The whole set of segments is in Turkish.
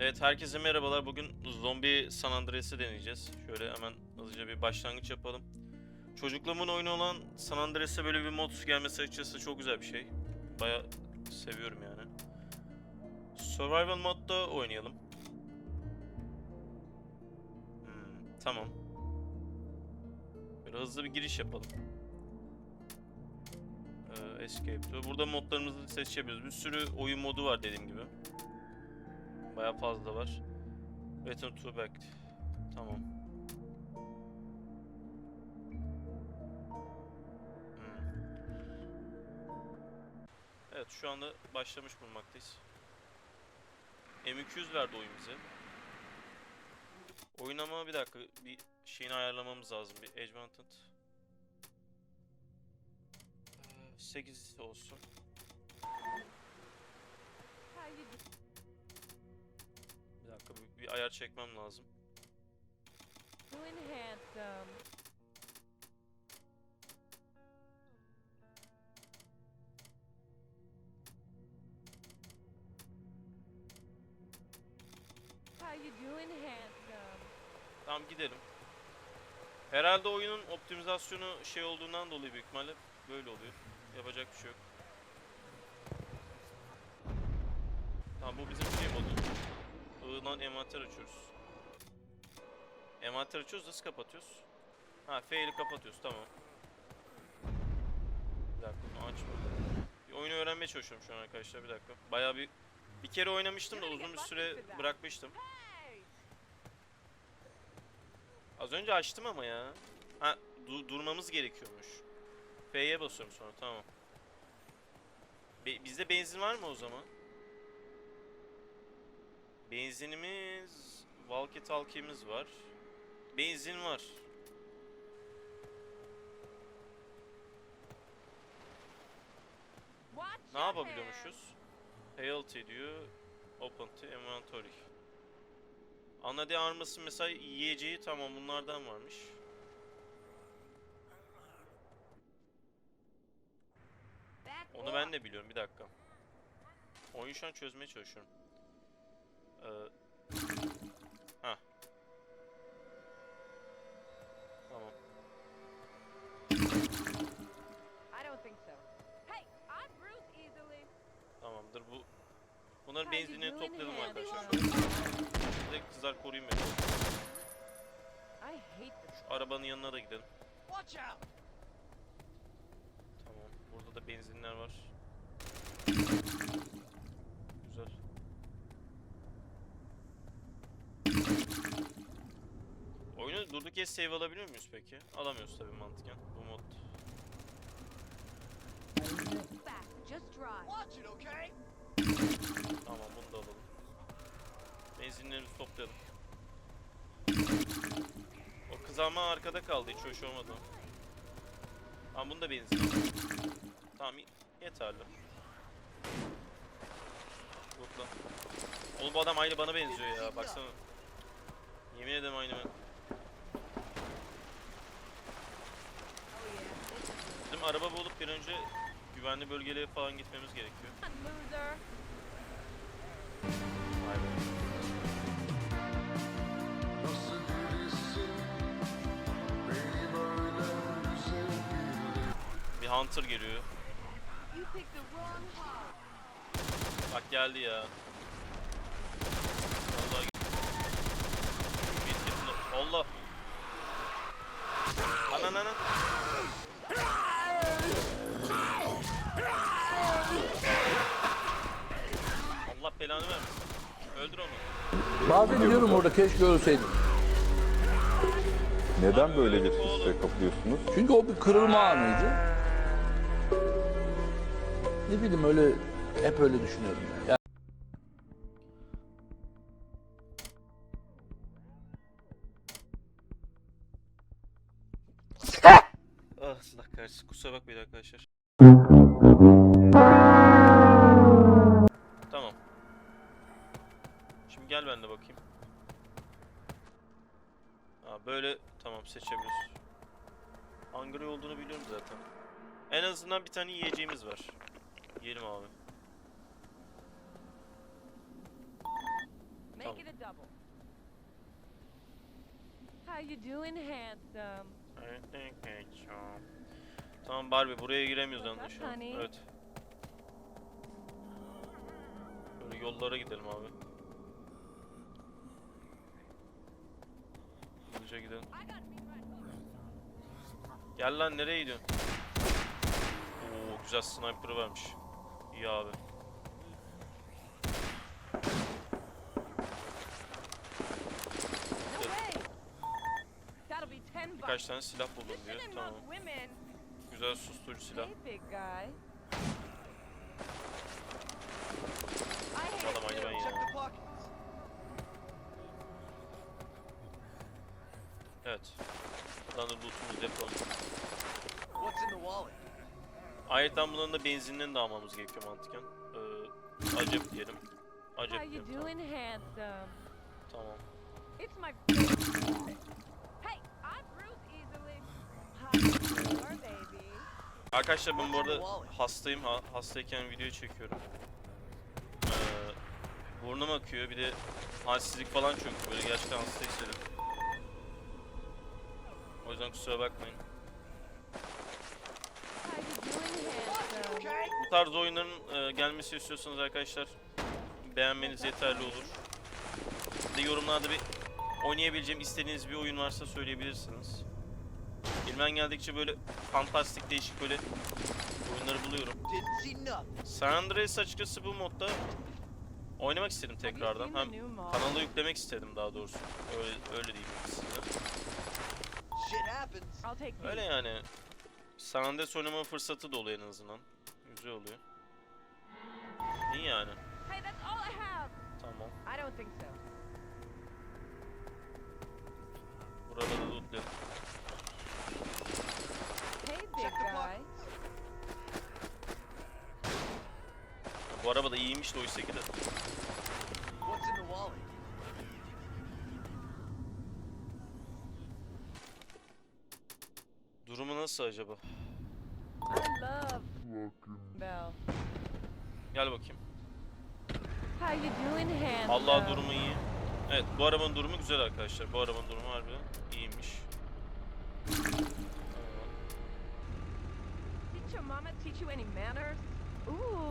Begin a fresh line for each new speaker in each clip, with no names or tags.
Evet herkese merhabalar. Bugün zombi San Andreas'ı deneyeceğiz. Şöyle hemen hızlıca bir başlangıç yapalım. Çocukluğumun oyunu olan San Andreas'a böyle bir mod gelmesi açıkçası çok güzel bir şey. Baya seviyorum yani. Survival modda oynayalım. Hmm, tamam. Böyle hızlı bir giriş yapalım. Ee, escape. Burada modlarımızı seçebiliriz. Bir sürü oyun modu var dediğim gibi. Baya fazla var. Return to back. Tamam. Hmm. Evet şu anda başlamış bulunmaktayız. M200 verdi oyun bize. Oyun ama bir dakika bir şeyini ayarlamamız lazım. Bir Edge Mounted. 8 olsun. Dakika bir, bir ayar çekmem lazım.
How you doing handsome?
Tamam gidelim. Herhalde oyunun optimizasyonu şey olduğundan dolayı büyük ihtimalle böyle oluyor. Yapacak bir şey yok. Tamam bu bizim I'dan envanter açıyoruz. Envanter açıyoruz nasıl kapatıyoruz? Ha F ile kapatıyoruz tamam. Bir dakika bunu açma. Bir oyunu öğrenmeye çalışıyorum şu an arkadaşlar bir dakika. Bayağı bir bir kere oynamıştım da uzun bir süre bırakmıştım. Az önce açtım ama ya. Ha du- durmamız gerekiyormuş. F'ye basıyorum sonra tamam. Be- bizde benzin var mı o zaman? Benzinimiz, walkie talkie'miz var. Benzin var. Ne yapabiliyormuşuz? Healthy diyor. Open to inventory. Ana de arması mesela yiyeceği tamam bunlardan varmış. Onu ben de biliyorum bir dakika. Oyunu şu an çözmeye çalışıyorum. Ee, ha. Tamam.
I don't think so. Hey, I bruise easily.
Tamamdır bu. Bunların benzinini toplayalım arkadaşlar. Şöyle. Kızlar koruyun beni.
I hate this.
Şu arabanın yanına da gidelim.
Watch out!
Tamam. Burada da benzinler var. Güzel. Durduk yere save alabiliyor muyuz peki? Alamıyoruz tabii mantıken. Bu mod. Tamam bunu da alalım. Benzinlerimizi toplayalım. O kızarma arkada kaldı hiç hoş olmadı. Tamam bunu da benzin. Tamam yeterli. Lootla. Oğlum bu adam aynı bana benziyor ya baksana. Yemin ederim aynı ben. Araba bulup bir önce güvenli bölgelere falan gitmemiz gerekiyor. Vay be. Bir hunter geliyor. Bak geldi ya. Vallahi. Allah. Anan
Bazen diyorum orada keşke ölseydim.
Neden böyle bir hisse kapılıyorsunuz?
Çünkü o bir kırılma anıydı. Ne bileyim öyle hep öyle düşünüyorum. ya. Yani
Ah Allah kahretsin. Kusura bakmayın arkadaşlar. Ben de bakayım. Aa, böyle tamam seçebiliriz. Hungry olduğunu biliyorum zaten. En azından bir tane yiyeceğimiz var. Yiyelim abi.
trouble. How you doing, handsome?
Tamam Barbie buraya giremiyoruz anlaşılan. Evet. Böyle yollara gidelim abi. Hızlıca gidelim. Gel lan nereye gidiyorsun? Oo güzel sniper varmış. İyi abi. Birkaç tane silah buldum diyor. Tamam. Güzel susturucu silah. Adam
you.
hayvan Evet. Buradan da lootumuzu yapalım. Ayrıca bunların da benzinlerini de almamız gerekiyor mantıken. Ee, acep diyelim. Acep diyelim. Tamam. tamam. Arkadaşlar ben bu arada hastayım. Ha, hastayken video çekiyorum. Ee, burnum akıyor. Bir de halsizlik falan çok böyle gerçekten hasta hissediyorum. O yüzden kusura bakmayın. Bu tarz oyunların e, gelmesi istiyorsanız arkadaşlar beğenmeniz yeterli olur. De yorumlarda bir oynayabileceğim istediğiniz bir oyun varsa söyleyebilirsiniz. Elimden geldikçe böyle fantastik değişik böyle oyunları buluyorum. San Andreas açıkçası bu modda oynamak istedim tekrardan. Hem kanala yüklemek istedim daha doğrusu. Öyle, öyle diyeyim.
I'll take these.
Öyle yani. San Andreas oynama fırsatı da oluyor en azından. Güzel oluyor. İyi yani.
Hey, that's all I have.
Tamam.
I don't think so.
Burada da lootlayalım.
Hey, big guy.
Bu araba da iyiymiş de oysa ki de. Nasıl acaba?
I love Bell.
Gel bakayım.
How you doing?
Allah durumu iyi. Evet bu arabanın durumu güzel arkadaşlar. Bu arabanın durumu harbi iyiymiş.
Did your mama teach you any manners? Ooh.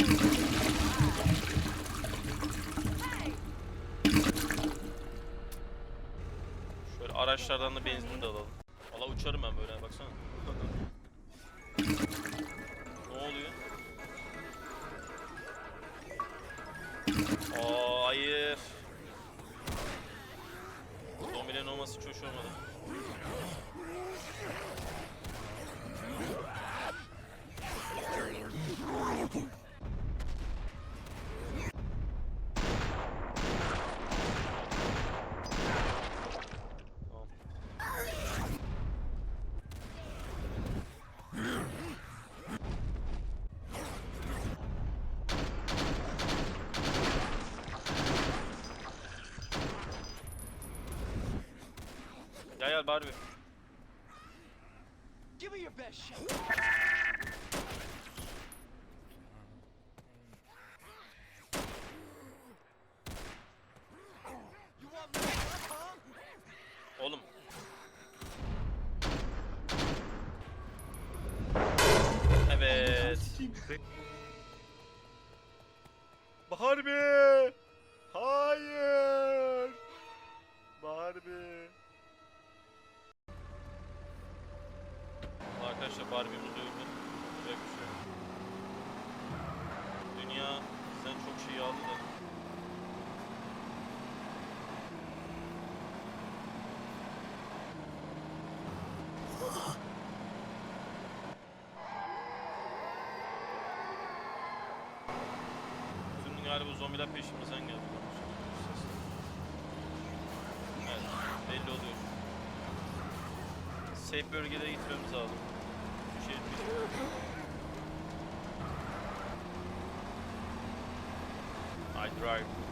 Hey,
Şöyle araçlardan da benzin de alalım. Uçarım ben böyle baksana. ne oluyor? Aa hayır. Zombilerin olması hiç olmadı. Tamam. Gel gel Barbie. Barbie'miz öldü. Yapacak bir şey. Dünya bizden çok şey aldı da. Bizim galiba zombiler peşimizden geldi. Evet, belli oluyor. Safe bölgede gitmemiz lazım. Bir şey I drive.